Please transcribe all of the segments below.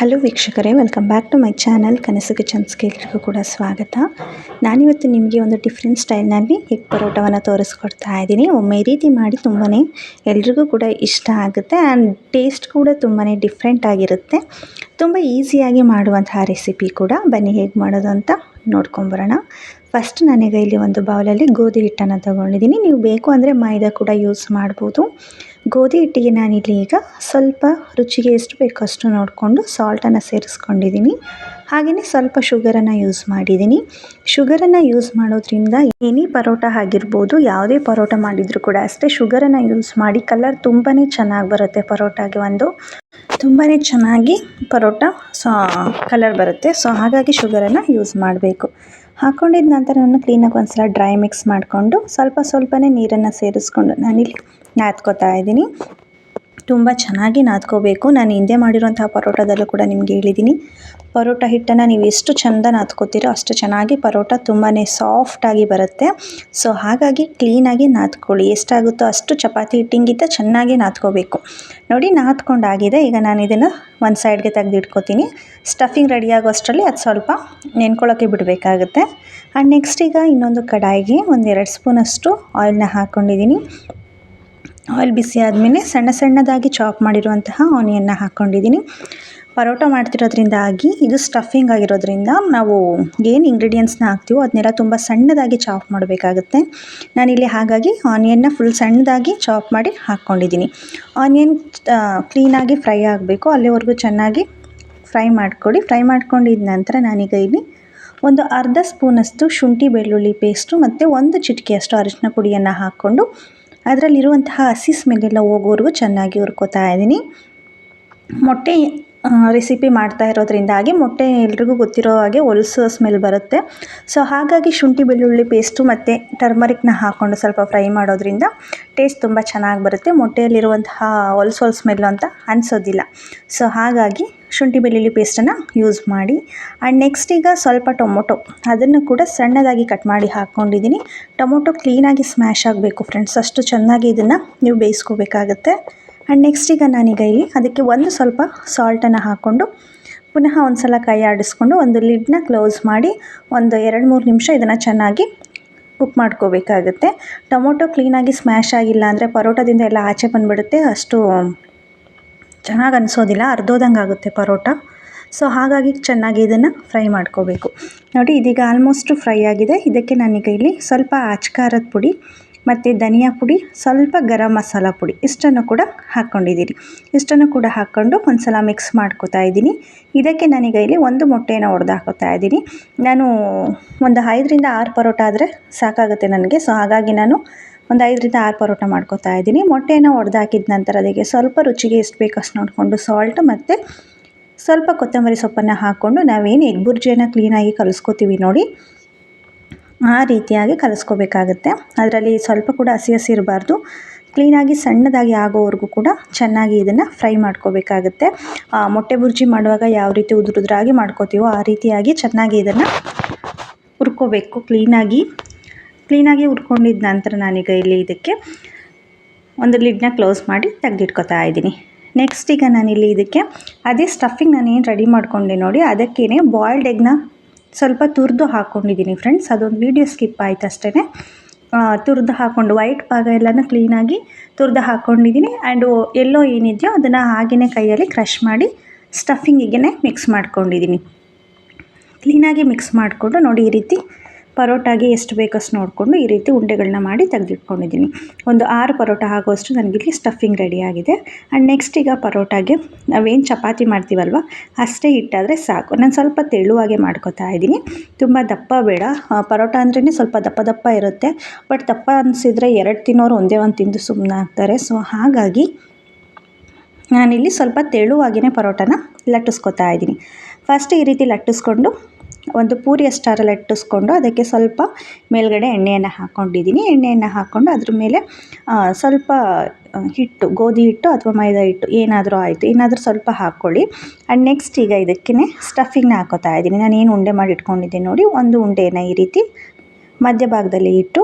Hello ವೀಕ್ಷಕರೇ, welcome back to my channel. Kanasu ಕಿಚನ್ಸ್ಗೆ ಎಲ್ರಿಗೂ ಕೂಡ ಸ್ವಾಗತ. ನಾನಿವತ್ತು ನಿಮಗೆ ಒಂದು ಡಿಫ್ರೆಂಟ್ ಸ್ಟೈಲ್ನಲ್ಲಿ ಎಗ್ ಪರೋಟವನ್ನು ತೋರಿಸ್ಕೊಡ್ತಾ ಇದ್ದೀನಿ. ಒಮ್ಮೆ ರೀತಿ ಮಾಡಿ ತುಂಬಾ ಎಲ್ರಿಗೂ ಕೂಡ ಇಷ್ಟ ಆಗುತ್ತೆ ಆ್ಯಂಡ್ ಟೇಸ್ಟ್ ಕೂಡ ತುಂಬಾ ಡಿಫ್ರೆಂಟ್ ಆಗಿರುತ್ತೆ. ತುಂಬ ಈಸಿಯಾಗಿ ಮಾಡುವಂತಹ ರೆಸಿಪಿ ಕೂಡ ಬನ್ನಿ ಹೇಗೆ ಮಾಡೋದು ಅಂತ ನೋಡ್ಕೊಂಬರೋಣ. ಫಸ್ಟ್ ನನಗೆ ಇಲ್ಲಿ ಒಂದು ಬೌಲಲ್ಲಿ ಗೋಧಿ ಹಿಟ್ಟನ್ನು ತೊಗೊಂಡಿದ್ದೀನಿ. ನೀವು ಬೇಕು ಅಂದರೆ ಮೈದಾ ಕೂಡ ಯೂಸ್ ಮಾಡ್ಬೋದು. ಗೋಧಿ ಹಿಟ್ಟಿಗೆ ನಾನಿಲ್ಲಿ ಈಗ ಸ್ವಲ್ಪ ರುಚಿಗೆ ಎಷ್ಟು ಬೇಕೋ ಅಷ್ಟು ನೋಡಿಕೊಂಡು ಸಾಲ್ಟನ್ನು ಸೇರಿಸ್ಕೊಂಡಿದ್ದೀನಿ. ಹಾಗೆಯೇ ಸ್ವಲ್ಪ ಶುಗರನ್ನು ಯೂಸ್ ಮಾಡಿದ್ದೀನಿ. ಶುಗರನ್ನು ಯೂಸ್ ಮಾಡೋದ್ರಿಂದ ಏನೇ ಪರೋಟ ಆಗಿರ್ಬೋದು, ಯಾವುದೇ ಪರೋಟ ಮಾಡಿದರೂ ಕೂಡ ಅಷ್ಟೇ ಶುಗರನ್ನು ಯೂಸ್ ಮಾಡಿ ಕಲರ್ ತುಂಬಾ ಚೆನ್ನಾಗಿ ಬರುತ್ತೆ ಪರೋಟಾಗೆ ಒಂದು. ತುಂಬಾ ಚೆನ್ನಾಗಿ ಪರೋಟ ಸೊ ಕಲರ್ ಬರುತ್ತೆ. ಸೊ ಹಾಗಾಗಿ ಶುಗರನ್ನು ಯೂಸ್ ಮಾಡಬೇಕು. ಹಾಕ್ಕೊಂಡಿದ ನಂತರ ನಾನು ಕ್ಲೀನಾಗಿ ಒಂದ್ಸಲ ಡ್ರೈ ಮಿಕ್ಸ್ ಮಾಡಿಕೊಂಡು ಸ್ವಲ್ಪ ಸ್ವಲ್ಪನೇ ನೀರನ್ನು ಸೇರಿಸ್ಕೊಂಡು ನಾನಿಲ್ಲಿ ನಾದ್ಕೋತಾ ಇದ್ದೀನಿ. ತುಂಬ ಚೆನ್ನಾಗಿ ನಾದ್ಕೋಬೇಕು. ನಾನು ಹಿಂದೆ ಮಾಡಿರುವಂತಹ ಪರೋಟದಲ್ಲೂ ಕೂಡ ನಿಮಗೆ ಹೇಳಿದ್ದೀನಿ ಪರೋಟ ಹಿಟ್ಟನ್ನು ನೀವು ಎಷ್ಟು ಚೆಂದ ನಾದ್ಕೋತೀರೋ ಅಷ್ಟು ಚೆನ್ನಾಗಿ ಪರೋಟ ತುಂಬಾ ಸಾಫ್ಟಾಗಿ ಬರುತ್ತೆ. ಸೊ ಹಾಗಾಗಿ ಕ್ಲೀನಾಗಿ ನಾದ್ಕೊಳ್ಳಿ. ಎಷ್ಟಾಗುತ್ತೋ ಅಷ್ಟು ಚಪಾತಿ ಹಿಟ್ಟಿಂಗಿಂತ ಚೆನ್ನಾಗಿ ನಾದ್ಕೋಬೇಕು. ನೋಡಿ, ನಾದ್ಕೊಂಡಾಗಿದೆ. ಈಗ ನಾನು ಇದನ್ನು ಒಂದು ಸೈಡ್ಗೆ ತೆಗೆದಿಟ್ಕೋತೀನಿ. ಸ್ಟಫಿಂಗ್ ರೆಡಿ ಆಗೋಷ್ಟರಲ್ಲಿ ಅದು ಸ್ವಲ್ಪ ನೆನ್ಕೊಳ್ಳೋಕ್ಕೆ ಬಿಡಬೇಕಾಗುತ್ತೆ. ಆ್ಯಂಡ್ ನೆಕ್ಸ್ಟ್ ಈಗ ಇನ್ನೊಂದು ಕಡಾಯಿಗೆ ಒಂದೆರಡು ಸ್ಪೂನಷ್ಟು ಆಯಿಲ್ನ ಹಾಕ್ಕೊಂಡಿದ್ದೀನಿ ಆಯಿಲ್ ಬಿಸಿ ಆದಮೇಲೆ ಸಣ್ಣ ಸಣ್ಣದಾಗಿ ಚಾಪ್ ಮಾಡಿರುವಂತಹ ಆನಿಯನ್ನ ಹಾಕ್ಕೊಂಡಿದ್ದೀನಿ. ಪರೋಟ ಮಾಡ್ತಿರೋದ್ರಿಂದಾಗಿ ಇದು ಸ್ಟಫಿಂಗ್ ಆಗಿರೋದ್ರಿಂದ ನಾವು ಏನು ಇಂಗ್ರೀಡಿಯೆಂಟ್ಸ್ನ ಹಾಕ್ತೀವೋ ಅದನ್ನೆಲ್ಲ ತುಂಬ ಸಣ್ಣದಾಗಿ ಚಾಪ್ ಮಾಡಬೇಕಾಗುತ್ತೆ. ನಾನಿಲ್ಲಿ ಹಾಗಾಗಿ ಆನಿಯನ್ನ ಫುಲ್ ಸಣ್ಣದಾಗಿ ಚಾಪ್ ಮಾಡಿ ಹಾಕ್ಕೊಂಡಿದ್ದೀನಿ. ಆನಿಯನ್ ಕ್ಲೀನಾಗಿ ಫ್ರೈ ಆಗಬೇಕು. ಅಲ್ಲಿವರೆಗೂ ಚೆನ್ನಾಗಿ ಫ್ರೈ ಮಾಡಿಕೊಡಿ ಫ್ರೈ ಮಾಡ್ಕೊಂಡಿದ ನಂತರ ನಾನೀಗ ಇಲ್ಲಿ ಒಂದು ಅರ್ಧ ಸ್ಪೂನಷ್ಟು ಶುಂಠಿ ಬೆಳ್ಳುಳ್ಳಿ ಪೇಸ್ಟು ಮತ್ತು ಒಂದು ಚಿಟಿಕೆಯಷ್ಟು ಅರಿಶಿನ ಪುಡಿಯನ್ನು ಹಾಕ್ಕೊಂಡು ಅದರಲ್ಲಿರುವಂತಹ ಹಸಿ ಸ್ಮೆಲ್ಲೆಲ್ಲ ಹೋಗೋವರೆಗೂ ಚೆನ್ನಾಗಿ ಹುರ್ಕೋತಾ ಇದ್ದೀನಿ. ಮೊಟ್ಟೆ ರೆಸಿಪಿ ಮಾಡ್ತಾ ಇರೋದ್ರಿಂದಾಗಿ ಮೊಟ್ಟೆ ಎಲ್ರಿಗೂ ಗೊತ್ತಿರೋ ಹಾಗೆ ಹೊಲಸು ಸ್ಮೆಲ್ ಬರುತ್ತೆ. ಸೊ ಹಾಗಾಗಿ ಶುಂಠಿ, ಬೆಳ್ಳುಳ್ಳಿ ಪೇಸ್ಟು ಮತ್ತು ಟರ್ಮರಿಕ್ನ ಹಾಕ್ಕೊಂಡು ಸ್ವಲ್ಪ ಫ್ರೈ ಮಾಡೋದ್ರಿಂದ ಟೇಸ್ಟ್ ತುಂಬ ಚೆನ್ನಾಗಿ ಬರುತ್ತೆ. ಮೊಟ್ಟೆಯಲ್ಲಿರುವಂತಹ ಹೊಲಸು ಹೊಲಸು ಸ್ಮೆಲ್ಲು ಅಂತ ಅನಿಸೋದಿಲ್ಲ. ಸೊ ಹಾಗಾಗಿ ಶುಂಠಿ ಬೆಳ್ಳುಳ್ಳಿ ಪೇಸ್ಟನ್ನು ಯೂಸ್ ಮಾಡಿ. ಆ್ಯಂಡ್ ನೆಕ್ಸ್ಟ್ ಈಗ ಸ್ವಲ್ಪ ಟೊಮೊಟೊ, ಅದನ್ನು ಕೂಡ ಸಣ್ಣದಾಗಿ ಕಟ್ ಮಾಡಿ ಹಾಕ್ಕೊಂಡಿದ್ದೀನಿ. ಟೊಮೊಟೊ ಕ್ಲೀನಾಗಿ ಸ್ಮ್ಯಾಶ್ ಆಗಬೇಕು ಫ್ರೆಂಡ್ಸ್, ಅಷ್ಟು ಚೆನ್ನಾಗಿ ಇದನ್ನು ನೀವು ಬೇಯಿಸ್ಕೋಬೇಕಾಗತ್ತೆ. ಆ್ಯಂಡ್ ನೆಕ್ಸ್ಟ್ ಈಗ ನಾನೀಗ ಇಲ್ಲಿ ಅದಕ್ಕೆ ಒಂದು ಸ್ವಲ್ಪ ಸಾಲ್ಟನ್ನು ಹಾಕ್ಕೊಂಡು ಪುನಃ ಒಂದು ಸಲ ಕೈ ಆಡಿಸ್ಕೊಂಡು ಒಂದು ಲಿಡ್ನ ಕ್ಲೋಸ್ ಮಾಡಿ ಒಂದು ಎರಡು ಮೂರು ನಿಮಿಷ ಇದನ್ನು ಚೆನ್ನಾಗಿ ಕುಕ್ ಮಾಡ್ಕೋಬೇಕಾಗುತ್ತೆ. ಟೊಮೊಟೊ ಕ್ಲೀನಾಗಿ ಸ್ಮ್ಯಾಶ್ ಆಗಿಲ್ಲ ಅಂದರೆ ಪರೋಟದಿಂದ ಎಲ್ಲ ಆಚೆ ಬಂದುಬಿಡುತ್ತೆ, ಅಷ್ಟು ಚೆನ್ನಾಗಿ ಅನಿಸೋದಿಲ್ಲ, ಅರ್ಧೋದಂಗೆ ಆಗುತ್ತೆ ಪರೋಟ. ಸೊ ಹಾಗಾಗಿ ಚೆನ್ನಾಗಿ ಇದನ್ನು ಫ್ರೈ ಮಾಡ್ಕೋಬೇಕು. ನೋಡಿ, ಇದೀಗ ಆಲ್ಮೋಸ್ಟು ಫ್ರೈ ಆಗಿದೆ. ಇದಕ್ಕೆ ನನಗೆ ಇಲ್ಲಿ ಸ್ವಲ್ಪ ಅಚ್ಕಾರದ ಪುಡಿ ಮತ್ತು ಧನಿಯಾ ಪುಡಿ, ಸ್ವಲ್ಪ ಗರಂ ಮಸಾಲ ಪುಡಿ ಇಷ್ಟನ್ನು ಕೂಡ ಹಾಕ್ಕೊಂಡಿದ್ದೀನಿ ಇಷ್ಟನ್ನು ಕೂಡ ಹಾಕ್ಕೊಂಡು ಒಂದು ಸಲ ಮಿಕ್ಸ್ ಮಾಡ್ಕೋತಾ ಇದ್ದೀನಿ. ಇದಕ್ಕೆ ನನಗೆ ಇಲ್ಲಿ ಒಂದು ಮೊಟ್ಟೆಯನ್ನು ಒಡೆದು ಹಾಕೋತಾ ಇದ್ದೀನಿ. ನಾನು ಒಂದು ಐದರಿಂದ ಆರು ಪರೋಟ ಆದರೆ ಸಾಕಾಗುತ್ತೆ ನನಗೆ. ಸೊ ಹಾಗಾಗಿ ನಾನು ಒಂದು ಐದರಿಂದ ಆರು ಪರೋಟ ಮಾಡ್ಕೋತಾ ಇದ್ದೀನಿ. ಮೊಟ್ಟೆನ ಒಡೆದು ಹಾಕಿದ ನಂತರ ಅದಕ್ಕೆ ಸ್ವಲ್ಪ ರುಚಿಗೆ ಎಷ್ಟು ಬೇಕು ಅಷ್ಟು ನೋಡಿಕೊಂಡು ಸಾಲ್ಟ್ ಮತ್ತು ಸ್ವಲ್ಪ ಕೊತ್ತಂಬರಿ ಸೊಪ್ಪನ್ನು ಹಾಕ್ಕೊಂಡು ನಾವೇನು ಎಗ್ ಬುರ್ಜಿಯನ್ನು ಕ್ಲೀನಾಗಿ ಕಲಿಸ್ಕೋತೀವಿ ನೋಡಿ. ಆ ರೀತಿಯಾಗಿ ಕಲಿಸ್ಕೋಬೇಕಾಗತ್ತೆ. ಅದರಲ್ಲಿ ಸ್ವಲ್ಪ ಕೂಡ ಹಸಿ ಹಸಿ ಇರಬಾರ್ದು. ಕ್ಲೀನಾಗಿ ಸಣ್ಣದಾಗಿ ಆಗೋವರೆಗೂ ಕೂಡ ಚೆನ್ನಾಗಿ ಇದನ್ನು ಫ್ರೈ ಮಾಡ್ಕೋಬೇಕಾಗುತ್ತೆ. ಮೊಟ್ಟೆ ಬುರ್ಜಿ ಮಾಡುವಾಗ ಯಾವ ರೀತಿ ಉದುರುದ್ರಾಗಿ ಮಾಡ್ಕೋತೀವೋ ಆ ರೀತಿಯಾಗಿ ಚೆನ್ನಾಗಿ ಇದನ್ನು ಹುರ್ಕೋಬೇಕು. ಕ್ಲೀನಾಗಿ ಕ್ಲೀನಾಗಿ ಹುರ್ಕೊಂಡಿದ್ದ ನಂತರ ನಾನೀಗ ಇಲ್ಲಿ ಇದಕ್ಕೆ ಒಂದು ಲಿಡ್ನ ಕ್ಲೋಸ್ ಮಾಡಿ ತೆಗೆದಿಟ್ಕೊತಾ ಇದ್ದೀನಿ. ನೆಕ್ಸ್ಟ್ ಈಗ ನಾನಿಲ್ಲಿ ಇದಕ್ಕೆ ಅದೇ ಸ್ಟಫಿಂಗ್ ನಾನು ಏನು ರೆಡಿ ಮಾಡ್ಕೊಂಡೆ ನೋಡಿ ಅದಕ್ಕೇನೆ ಬಾಯ್ಲ್ಡ್ ಎಗ್ನ ಸ್ವಲ್ಪ ತುರಿದು ಹಾಕ್ಕೊಂಡಿದ್ದೀನಿ ಫ್ರೆಂಡ್ಸ್ ಅದೊಂದು ವೀಡಿಯೋ ಸ್ಕಿಪ್ ಆಯ್ತು ಅಷ್ಟೇ ತುರಿದು ಹಾಕ್ಕೊಂಡು ವೈಟ್ ಭಾಗ ಎಲ್ಲನೂ ಕ್ಲೀನಾಗಿ ತುರಿದು ಹಾಕ್ಕೊಂಡಿದ್ದೀನಿ ಆ್ಯಂಡ್ ಎಲ್ಲೋ ಏನಿದೆಯೋ ಅದನ್ನು ಹಾಗೆಯೇ ಕೈಯಲ್ಲಿ ಕ್ರಷ್ ಮಾಡಿ ಸ್ಟಫಿಂಗಿಗೆ ಮಿಕ್ಸ್ ಮಾಡ್ಕೊಂಡಿದ್ದೀನಿ. ಕ್ಲೀನಾಗಿ ಮಿಕ್ಸ್ ಮಾಡಿಕೊಂಡು ನೋಡಿ ಈ ರೀತಿ ಪರೋಟಾಗೆ ಎಷ್ಟು ಬೇಕಷ್ಟು ನೋಡಿಕೊಂಡು ಈ ರೀತಿ ಉಂಡೆಗಳನ್ನ ಮಾಡಿ ತೆಗೆದಿಟ್ಕೊಂಡಿದ್ದೀನಿ. ಒಂದು ಆರು ಪರೋಟ ಆಗೋಷ್ಟು ನನಗಿಲ್ಲಿ ಸ್ಟಫಿಂಗ್ ರೆಡಿಯಾಗಿದೆ ಆ್ಯಂಡ್ ನೆಕ್ಸ್ಟ್ ಈಗ ಪರೋಟಾಗೆ ನಾವೇನು ಚಪಾತಿ ಮಾಡ್ತೀವಲ್ವ, ಅಷ್ಟೇ ಹಿಟ್ಟಾದರೆ ಸಾಕು. ನಾನು ಸ್ವಲ್ಪ ತೆಳುವಾಗೆ ಮಾಡ್ಕೋತಾ ಇದ್ದೀನಿ. ತುಂಬ ದಪ್ಪ ಬೇಡ. ಪರೋಟ ಅಂದ್ರೇ ಸ್ವಲ್ಪ ದಪ್ಪ ದಪ್ಪ ಇರುತ್ತೆ. ಬಟ್ ದಪ್ಪ ಅನಿಸಿದ್ರೆ ಎರಡು ತಿನ್ನೋರು ಒಂದೇ ಒಂದು ತಿಂದು ಸುಮ್ಮನೆ ಆಗ್ತಾರೆ. ಸೊ ಹಾಗಾಗಿ ನಾನಿಲ್ಲಿ ಸ್ವಲ್ಪ ತೆಳುವಾಗಿಯೇ ಪರೋಟನ ಲಟ್ಟಿಸ್ಕೊತಾ ಇದ್ದೀನಿ. ಫಸ್ಟ್ ಈ ರೀತಿ ಲಟ್ಟಿಸ್ಕೊಂಡು ಒಂದು ಪೂರಿಯ ಸ್ಟಾರಲ್ಲಿ ಲಟ್ಟಿಸ್ಕೊಂಡು ಅದಕ್ಕೆ ಸ್ವಲ್ಪ ಮೇಲ್ಗಡೆ ಎಣ್ಣೆಯನ್ನು ಹಾಕ್ಕೊಂಡಿದ್ದೀನಿ. ಎಣ್ಣೆಯನ್ನು ಹಾಕ್ಕೊಂಡು ಅದ್ರ ಮೇಲೆ ಸ್ವಲ್ಪ ಹಿಟ್ಟು, ಗೋಧಿ ಹಿಟ್ಟು ಅಥವಾ ಮೈದಾ ಹಿಟ್ಟು ಏನಾದರೂ ಆಯಿತು, ಏನಾದರೂ ಸ್ವಲ್ಪ ಹಾಕ್ಕೊಳ್ಳಿ. ಆ್ಯಂಡ್ ನೆಕ್ಸ್ಟ್ ಈಗ ಇದಕ್ಕೇ ಸ್ಟಫಿಂಗ್ನ ಹಾಕೋತಾ ಇದ್ದೀನಿ. ನಾನು ಏನು ಉಂಡೆ ಮಾಡಿ ಇಟ್ಕೊಂಡಿದ್ದೀನಿ ನೋಡಿ, ಒಂದು ಉಂಡೆನ ಈ ರೀತಿ ಮಧ್ಯಭಾಗದಲ್ಲಿ ಇಟ್ಟು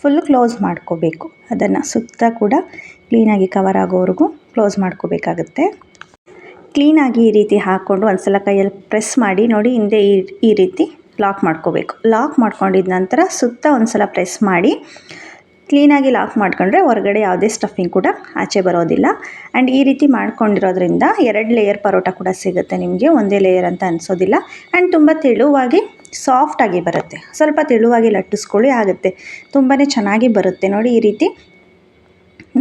ಫುಲ್ ಕ್ಲೋಸ್ ಮಾಡ್ಕೋಬೇಕು. ಅದನ್ನು ಸುತ್ತ ಕೂಡ ಕ್ಲೀನಾಗಿ ಕವರ್ ಆಗೋವರೆಗೂ ಕ್ಲೋಸ್ ಮಾಡ್ಕೋಬೇಕಾಗುತ್ತೆ. ಕ್ಲೀನಾಗಿ ಈ ರೀತಿ ಹಾಕ್ಕೊಂಡು ಒಂದು ಸಲ ಕೈಯಲ್ಲಿ ಪ್ರೆಸ್ ಮಾಡಿ ನೋಡಿ ಹಿಂದೆ ಈ ಈ ರೀತಿ ಲಾಕ್ ಮಾಡ್ಕೋಬೇಕು. ಲಾಕ್ ಮಾಡ್ಕೊಂಡಿದ ನಂತರ ಸುತ್ತ ಒಂದು ಸಲ ಪ್ರೆಸ್ ಮಾಡಿ ಕ್ಲೀನಾಗಿ ಲಾಕ್ ಮಾಡ್ಕೊಂಡ್ರೆ ಹೊರಗಡೆ ಯಾವುದೇ ಸ್ಟಫಿಂಗ್ ಕೂಡ ಆಚೆ ಬರೋದಿಲ್ಲ. ಆ್ಯಂಡ್ ಈ ರೀತಿ ಮಾಡ್ಕೊಂಡಿರೋದ್ರಿಂದ ಎರಡು ಲೇಯರ್ ಪರೋಟ ಕೂಡ ಸಿಗುತ್ತೆ ನಿಮಗೆ, ಒಂದೇ ಲೇಯರ್ ಅಂತ ಅನಿಸೋದಿಲ್ಲ. ಆ್ಯಂಡ್ ತುಂಬ ತೆಳುವಾಗಿ ಸಾಫ್ಟಾಗಿ ಬರುತ್ತೆ. ಸ್ವಲ್ಪ ತೆಳುವಾಗಿ ಲಟ್ಟಿಸ್ಕೊಳ್ಳಿ, ಆಗುತ್ತೆ. ತುಂಬಾ ಚೆನ್ನಾಗಿ ಬರುತ್ತೆ. ನೋಡಿ ಈ ರೀತಿ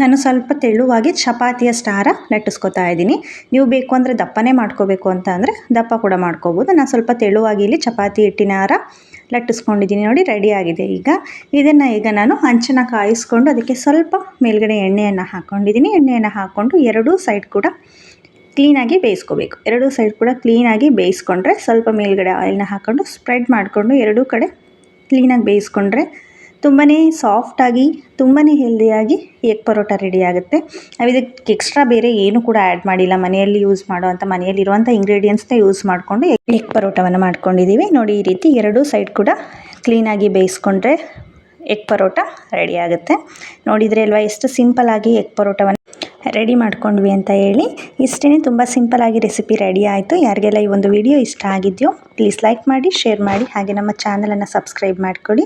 ನಾನು ಸ್ವಲ್ಪ ತೆಳುವಾಗಿ ಚಪಾತಿಯ ಸ್ಟಾರ ಲಟ್ಟಿಸ್ಕೊತಾ ಇದ್ದೀನಿ. ನೀವು ಬೇಕು ಅಂದರೆ ದಪ್ಪನೇ ಮಾಡ್ಕೋಬೇಕು ಅಂತ ಅಂದರೆ ದಪ್ಪ ಕೂಡ ಮಾಡ್ಕೋಬೋದು. ನಾನು ಸ್ವಲ್ಪ ತೆಳುವಾಗಿ ಇಲ್ಲಿ ಚಪಾತಿ ಹಿಟ್ಟಿನ ಹಾರ ಲಟ್ಟಿಸ್ಕೊಂಡಿದ್ದೀನಿ ನೋಡಿ ರೆಡಿ ಆಗಿದೆ ಈಗ. ಇದನ್ನು ಈಗ ನಾನು ಹಂಚನ ಕಾಯಿಸ್ಕೊಂಡು ಅದಕ್ಕೆ ಸ್ವಲ್ಪ ಮೇಲ್ಗಡೆ ಎಣ್ಣೆಯನ್ನು ಹಾಕ್ಕೊಂಡಿದ್ದೀನಿ ಎಣ್ಣೆಯನ್ನು ಹಾಕ್ಕೊಂಡು ಎರಡೂ ಸೈಡ್ ಕೂಡ ಕ್ಲೀನಾಗಿ ಬೇಯಿಸ್ಕೋಬೇಕು. ಎರಡೂ ಸೈಡ್ ಕೂಡ ಕ್ಲೀನಾಗಿ ಬೇಯಿಸ್ಕೊಂಡ್ರೆ ಸ್ವಲ್ಪ ಮೇಲ್ಗಡೆ ಆಯಿಲ್ನ ಹಾಕ್ಕೊಂಡು ಸ್ಪ್ರೆಡ್ ಮಾಡಿಕೊಂಡು ಎರಡೂ ಕಡೆ ಕ್ಲೀನಾಗಿ ಬೇಯಿಸ್ಕೊಂಡ್ರೆ ತುಂಬಾ ಸಾಫ್ಟಾಗಿ ತುಂಬಾ ಹೆಲ್ದಿಯಾಗಿ ಎಗ್ ಪರೋಟ ರೆಡಿ ಆಗುತ್ತೆ. ನಾವು ಇದಕ್ಕೆ ಎಕ್ಸ್ಟ್ರಾ ಬೇರೆ ಏನು ಕೂಡ ಆ್ಯಡ್ ಮಾಡಿಲ್ಲ. ಮನೆಯಲ್ಲಿ ಯೂಸ್ ಮಾಡುವಂಥ ಮನೆಯಲ್ಲಿರುವಂಥ ಇಂಗ್ರೀಡಿಯೆಂಟ್ಸ್ನೇ ಯೂಸ್ ಮಾಡಿಕೊಂಡು ಎಗ್ ಪರೋಟವನ್ನು ಮಾಡ್ಕೊಂಡಿದ್ದೀವಿ ನೋಡಿ, ಈ ರೀತಿ ಎರಡೂ ಸೈಡ್ ಕೂಡ ಕ್ಲೀನಾಗಿ ಬೇಯಿಸ್ಕೊಂಡ್ರೆ ಎಗ್ ಪರೋಟ ರೆಡಿ ಆಗುತ್ತೆ. ನೋಡಿದರೆ ಅಲ್ವಾ, ಎಷ್ಟು ಸಿಂಪಲಾಗಿ ಎಗ್ ಪರೋಟವನ್ನು ರೆಡಿ ಮಾಡ್ಕೊಂಡ್ವಿ ಅಂತ ಹೇಳಿ. ಇಷ್ಟೇ ತುಂಬ ಸಿಂಪಲ್ಲಾಗಿ ರೆಸಿಪಿ ರೆಡಿ ಆಯಿತು. ಯಾರಿಗೆಲ್ಲ ಈ ಒಂದು ವಿಡಿಯೋ ಇಷ್ಟ ಆಗಿದೆಯೋ ಪ್ಲೀಸ್ ಲೈಕ್ ಮಾಡಿ ಶೇರ್ ಮಾಡಿ. ಹಾಗೆ ನಮ್ಮ ಚಾನಲನ್ನು ಸಬ್ಸ್ಕ್ರೈಬ್ ಮಾಡಿಕೊಡಿ